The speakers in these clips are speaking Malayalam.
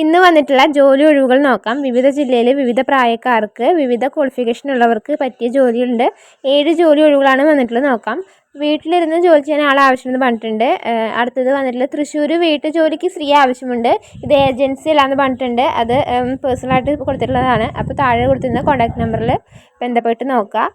ഇന്ന് വന്നിട്ടുള്ള ജോലി ഒഴിവുകൾ നോക്കാം. വിവിധ ജില്ലയിലെ വിവിധ പ്രായക്കാർക്ക് വിവിധ ക്വാളിഫിക്കേഷൻ ഉള്ളവർക്ക് പറ്റിയ ജോലിയുണ്ട്. ഏഴ് ജോലി ഒഴിവുകളാണ് വന്നിട്ടുള്ളത് നോക്കാം. വീട്ടിലിരുന്ന് ജോലി ചെയ്യാൻ ആൾ ആവശ്യമെന്ന് പറഞ്ഞിട്ടുണ്ട്. അടുത്തത് വന്നിട്ടുള്ള തൃശ്ശൂർ വീട്ടു ജോലിക്ക് സ്ത്രീ ആവശ്യമുണ്ട്. ഇത് ഏജൻസി അല്ലാന്ന് പറഞ്ഞിട്ടുണ്ട്. അത് പേഴ്സണലായിട്ട് കൊടുത്തിട്ടുള്ളതാണ്. അപ്പോൾ താഴെ കൊടുത്തിരുന്ന കോൺടാക്ട് നമ്പറിൽ ബന്ധപ്പെട്ട് നോക്കുക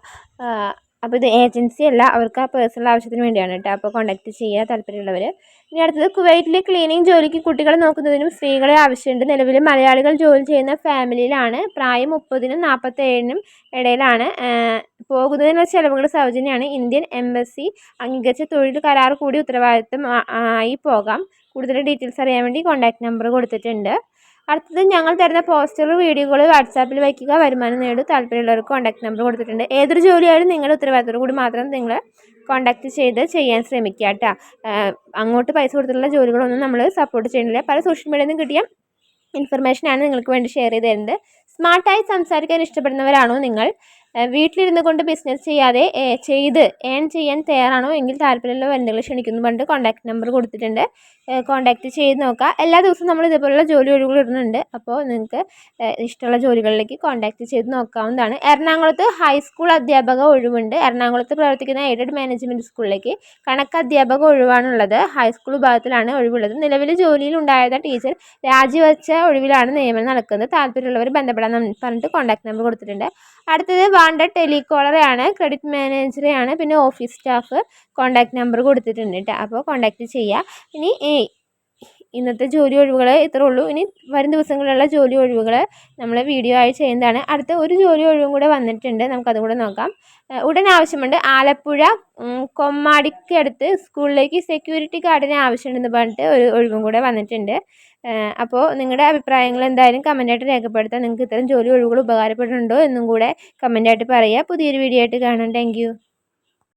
അപ്പോൾ ഇത് ഏജൻസി അല്ല അവർക്ക് ആ പേഴ്സണൽ ആവശ്യത്തിന് വേണ്ടിയാണ് കേട്ടോ. അപ്പോൾ കോൺടാക്ട് ചെയ്യുക താല്പര്യമുള്ളവർ ഇനി അടുത്തത് കുവൈറ്റിലെ ക്ലീനിങ് ജോലിക്ക് കുട്ടികളെ നോക്കുന്നതിനും സ്ത്രീകളെ ആവശ്യമുണ്ട്. നിലവിൽ മലയാളികൾ ജോലി ചെയ്യുന്ന ഫാമിലിയിലാണ്. പ്രായം മുപ്പതിനും നാൽപ്പത്തേഴിനും ഇടയിലാണ്. പോകുന്നതിനുള്ള ചിലവുകൾ സൗജന്യമാണ്. ഇന്ത്യൻ എംബസി അംഗീകരിച്ച തൊഴിൽ കരാർ കൂടി ഉത്തരവാദിത്തം ആയി പോകാം. കൂടുതൽ ഡീറ്റെയിൽസ് അറിയാൻ വേണ്ടി കോൺടാക്ട് നമ്പർ കൊടുത്തിട്ടുണ്ട്. അടുത്തത് ഞങ്ങൾ തരുന്ന പോസ്റ്റർ വീഡിയോകൾ വാട്സാപ്പിൽ വയ്ക്കുക. വരുമാനം നേടും. താല്പര്യമുള്ളവർക്ക് കോൺടാക്ട് നമ്പർ കൊടുത്തിട്ടുണ്ട്. ഏതൊരു ജോലിയായാലും നിങ്ങളുടെ ഉത്തരവാദിത്തത്തോടു കൂടി മാത്രം നിങ്ങൾ കോൺടാക്ട് ചെയ്ത് ചെയ്യാൻ ശ്രമിക്കുക കേട്ടോ അങ്ങോട്ട് പൈസ കൊടുത്തിട്ടുള്ള ജോലികളൊന്നും നമ്മൾ സപ്പോർട്ട് ചെയ്യുന്നില്ല പല സോഷ്യൽ മീഡിയയിൽ നിന്നും കിട്ടിയ ഇൻഫർമേഷനാണ് നിങ്ങൾക്ക് വേണ്ടി ഷെയർ ചെയ്ത് തരുന്നത്. സ്മാർട്ടായി സംസാരിക്കാൻ ഇഷ്ടപ്പെടുന്നവരാണോ നിങ്ങൾ? വീട്ടിലിരുന്ന് കൊണ്ട് ബിസിനസ് ചെയ്യാതെ ചെയ്ത് ഏൺ ചെയ്യാൻ തയ്യാറാണോ എങ്കിൽ താല്പര്യമുള്ള വനിതകളെ ക്ഷണിക്കുന്നു. പറഞ്ഞിട്ട് കോൺടാക്ട് നമ്പർ കൊടുത്തിട്ടുണ്ട്. കോൺടാക്ട് ചെയ്ത് നോക്കുക. എല്ലാ ദിവസവും നമ്മൾ ഇതേപോലുള്ള ജോലി ഒഴിവുകൾ ഇടുന്നുണ്ട്. അപ്പോൾ നിങ്ങൾക്ക് ഇഷ്ടമുള്ള ജോലികളിലേക്ക് കോൺടാക്ട് ചെയ്ത് നോക്കാവുന്നതാണ്. എറണാകുളത്ത് ഹൈസ്കൂൾ അധ്യാപക ഒഴിവുണ്ട്. എറണാകുളത്ത് പ്രവർത്തിക്കുന്ന എയ്ഡഡ് മാനേജ്മെന്റ് സ്കൂളിലേക്ക് കണക്ക് അധ്യാപക ഒഴിവാണുള്ളത്. ഹൈസ്കൂൾ വിഭാഗത്തിലാണ് ഒഴിവുള്ളത്. നിലവിൽ ജോലിയിൽ ഉണ്ടായിരുന്ന ടീച്ചർ രാജിവെച്ച ഒഴിവിലാണ് നിയമനം നടക്കുന്നത്. താല്പര്യമുള്ളവർ ബന്ധപ്പെടാൻ പറഞ്ഞിട്ട് കോൺടാക്ട് നമ്പർ കൊടുത്തിട്ടുണ്ട്. അടുത്തത് വാണ്ട ടെലികോളറെയാണ് ക്രെഡിറ്റ് മാനേജറെയാണ് പിന്നെ ഓഫീസ് സ്റ്റാഫ് കോൺടാക്ട് നമ്പർ കൊടുത്തിട്ടുണ്ട് കേട്ടോ അപ്പോൾ കോൺടാക്ട് ചെയ്യുക ഇനി ഇന്നത്തെ ജോലി ഒഴിവുകൾ ഇത്രേ ഉള്ളൂ. ഇനി വരും ദിവസങ്ങളിലുള്ള ജോലി ഒഴിവുകൾ നമ്മൾ വീഡിയോ ആയി ചെയ്യുന്നതാണ്. അടുത്ത ഒരു ജോലി ഒഴിവും കൂടെ വന്നിട്ടുണ്ട്. നമുക്കതും കൂടെ നോക്കാം. ഉടൻ ആവശ്യമുണ്ട്. ആലപ്പുഴ കൊമ്മാടിക്ക് അടുത്ത് സ്കൂളിലേക്ക് സെക്യൂരിറ്റി ഗാർഡിനെ ആവശ്യമുണ്ടെന്ന് പറഞ്ഞിട്ട് ഒരു ഒഴിവും കൂടെ വന്നിട്ടുണ്ട്. അപ്പോൾ നിങ്ങളുടെ അഭിപ്രായങ്ങൾ എന്തായാലും കമന്റായിട്ട് രേഖപ്പെടുത്താം. നിങ്ങൾക്ക് ഇത്തരം ജോലി ഒഴിവുകൾ ഉപകാരപ്പെടുന്നുണ്ടോ എന്നും കൂടെ കമന്റായിട്ട് പറയുക. പുതിയൊരു വീഡിയോ ആയിട്ട് കാണാം. താങ്ക്